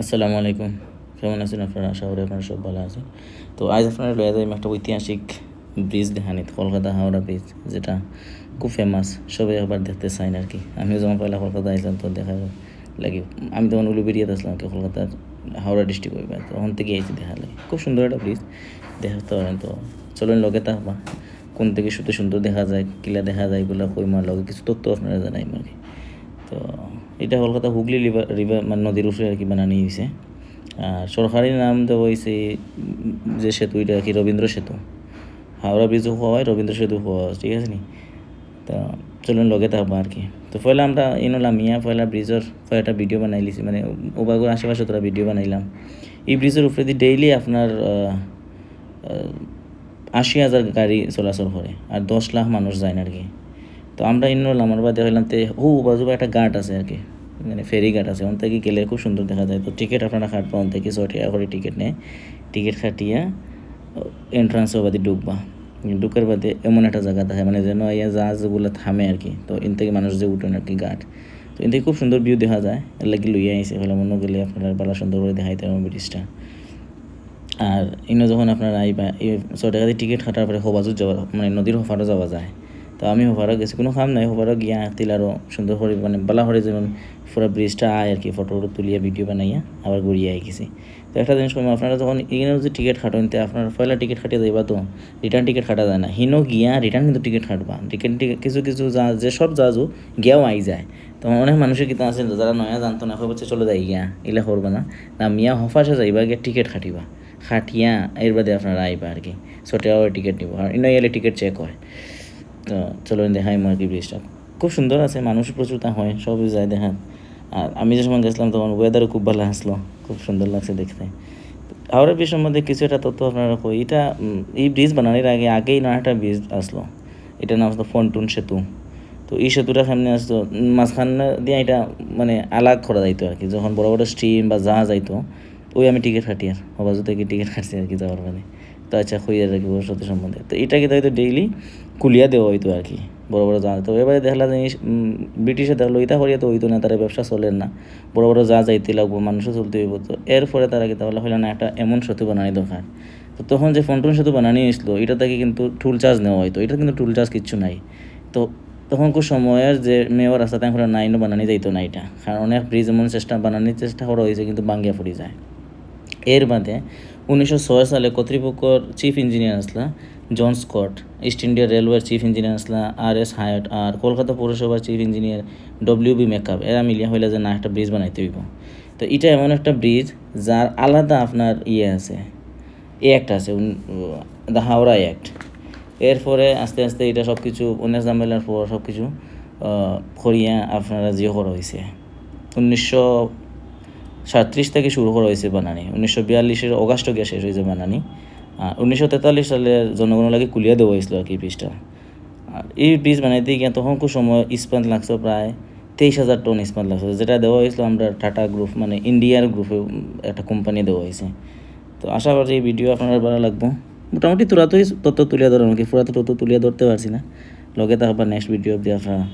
আসসালামু আলাইকুম। কেমন আছেন আপনারা? আশা করি আপনারা সব ভালো আছেন। তো আজ আপনারা লয়ে যাই একটা ঐতিহাসিক ব্রিজ দেখানিত, কলকাতা হাওড়া ব্রিজ, যেটা খুব ফেমাস সবাই আবার দেখতে চাইন আর কি। আমিও যখন পয়লা কলকাতা আইলাম তো দেখা লাগে। আমি তখন উলুবেরিয়াতে আসলাম কি কলকাতার হাওড়া ডিস্ট্রিক্ট হইবা তখন থেকে আইছি দেখা লাগে। খুব সুন্দর একটা ব্রিজ, দেখাতে পারেন তো। চলুন লগে থাকবা কোন থেকে শুধু সুন্দর দেখা যায়, কিলা দেখা যায়, এগুলো কইমার লগে কিছু তথ্য আপনারা জানাই কি। তো এটা কলকাতা হুগলি রিভার মানে নদীর উপরে আর কি বানানি হয়েছে আর সরকারি নাম দেওয়া হয়েছে যে সেতু এটা আর কি রবীন্দ্র সেতু। হাওড়া ব্রিজও হওয়া হয় রবীন্দ্র সেতু হওয়া হয়, ঠিক আছে নি? তো চলুন লগে থাকব আর কি। তো পয়লা আমরা ইনলাম মিয়া পয়লা ব্রিজের একটা ভিডিও বানাই লিছি মানে ওবাগুর আশেপাশে তোরা ভিডিও বানাইলাম এই ব্রিজের উপরে দিয়ে ডেইলি আপনার আশি হাজার গাড়ি চলাচল করে আর দশ লাখ মানুষ যায় না আর কি। তো আমরা ইন্নল আমার বাদে হইলাম তে হু বাজু একটা ঘাট আছে আর কি। মানে ফেরি ঘাট আছে ওন থেকে গেলে খুব সুন্দর দেখা যায়। তো টিকিট আপনারা কাটবা ওন থেকে ছয় টাকা করে টিকিট নেয় টিকিট কাটিয়া এন্ট্রান্সের বাদে ঢুকবা। ঢুকার বাদে এমন একটা জায়গা থাকে মানে যেন ইয়া জাহাজগুলো থামে আর কি। তো ইন থেকে মানুষ যে উঠেন আর কি ঘাট তো ইন থেকে খুব সুন্দর ভিউ দেখা যায়। এর লাগি লইয়া আইসে হলে মনে গেলে আপনারা ভালো সুন্দর করে দেখাইতে পারবেন ব্রিজটা। আর ইনো যখন আপনার আইবা, এই ছয় টাকা দিয়ে টিকিট কাটার পরে হবাজুত যাওয়া মানে নদীর হফারও যাওয়া যায়। তো আমি হফারও গেছি, কোনো কাম নাই হফারও গিয়া তিল আরও সুন্দর করে মানে বালা করে যেমন পুরো ব্রিজটা আয় আর কি ফটো টটো তুলিয়া ভিডিও বানাইয়া, আবার ঘুরিয়ে আই গেছি। তো একটা জিনিস কম, আপনারা যখন এখানে যদি টিকিট কাটেন তো আপনার পয়লা টিকিট কাটিয়ে যাইবা তো রিটার্ন টিকিট কাটা যায় না। হিনো গিয়া রিটার্ন কিন্তু টিকিট কাটবা রিটার্ন টিকিট কিছু কিছু যা, যে সব জাহাজও গিয়াও আই যায়। তো অনেক মানুষের কিতা আছে যারা নয়া জানতো না হচ্ছে চলে যাই গিয়া এগুলা করবা না। না, মিয়া হফাসে যাইবা, গিয়া টিকিট কাটিবা খাটিয়া, এর বাদে আপনারা আইবা আর কি টাকা টিকিট নিব, আর ইনো এলে টিকিট চেক হয়। তো চলো দেখাই আর কি ব্রিজটা খুব সুন্দর আছে, মানুষ প্রচুর, তা হয় সবই যায় দেখান আর আমি যে সময় গেছিলাম, তখন ওয়েদারও খুব ভালো আসলো, খুব সুন্দর লাগছে দেখতে। হাওড়া ব্রিজ সম্বন্ধে কিছু একটা তথ্য আপনারা কই, এটা এই ব্রিজ বানানোর আগে, আগেই না একটা ব্রিজ আসলো। এটার নাম আসলো ফন্টুন সেতু। তো এই সেতুটা সামনে আসতো, মাঝখান দিয়ে এটা মানে আলাগ করা যাইতো আর কি। যখন বড় বড় স্টিম বা জাহাজ যাইতো, ওই আমি টিকিট কাটি আর হবাজু থেকে টিকিট কাটছি আর কি যাওয়ার মানে। তো আচ্ছা খুঁজে রাখি সাথে সম্বন্ধে। তো এটাকে হয়তো ডেইলি কুলিয়া দেওয়া হইতো আর কি, বড় বড় জাহাজ। তো এবারে দেখলা জিনিস ব্রিটিশে দেখল ইটা করিয়া তো হইতো না, তারা ব্যবসা চলেন না। বড় বড় জাহাজ যাইতে লাগবো, মানুষও চলতে হইব। তো এরপরে তারা কি তাহলে হইল না একটা এমন সেতু বানানি দরকার। তো তখন যে ফন্টুন সেতু বানানি আসলো এটা থেকে কিন্তু টুল চার্জ নেওয়া হইতো। এটা কিন্তু টুল চার্জ কিচ্ছু নাই। তো তখন খুব সময়ের যে মেয়র রাস্তা তাই নাইনও বানানি যাইতো না এটা। কারণ অনেক ব্রিজ এমন চেষ্টা, বানানির চেষ্টা করা হয়েছে, কিন্তু বাঙ্গিয়া পড়ে যায়। এর বাদে উনিশশো ছয় সালে কর্তৃপক্ষর চিফ ইঞ্জিনিয়ার আসলা জন স্কট, ইস্ট ইন্ডিয়া রেলওয়ের চিফ ইঞ্জিনিয়ার আসলা আর এস হায়াট আর কলকাতা পৌরসভার chief engineer W B MacCabe. এরা মিলিয়া হইলে যে না একটা ব্রিজ বানাইতে হইব। তো এটা এমন একটা ব্রিজ যার আলাদা আপনার ইয়ে আছে। এ অ্যাক্ট আছে দ্য হাওড়া অ্যাক্ট এরপরে আস্তে আস্তে এটা সব কিছু অনেক ঝামেলার পর সব কিছু করিয়া আপনারা জিও করা হয়েছে উনিশশো সাতত্রিশ থেকে শুরু করা হয়েছে বানানি। উনিশশো বিয়াল্লিশের অগাস্টে গিয়ে শেষ হয়েছে বানানি। আর উনিশশো তেতাল্লিশ সালের জনগণের লাগে কুলিয়া দেওয়া হয়েছিল আর কি ব্রিজটা আর এই ব্রিজ বানাইতে গিয়ে তখন খুব সময় ইস্পাত লাগছে, প্রায় তেইশ হাজার টন ইস্পাত লাগছে। যেটা দেওয়া হয়েছিল আমরা টাটা গ্রুপ মানে ইন্ডিয়ার গ্রুপে একটা কোম্পানি দেওয়া হয়েছে। তো আশা করি এই ভিডিও আপনার ভালো লাগবো। মোটামুটি তোরা তো তথ্য তুলিয়া ধরো আমাকে পুরা তো তথ্য তুলিয়া ধরতে পারছি না। লগে থাকবা নেক্সট ভিডিও দিয়ে আপনারা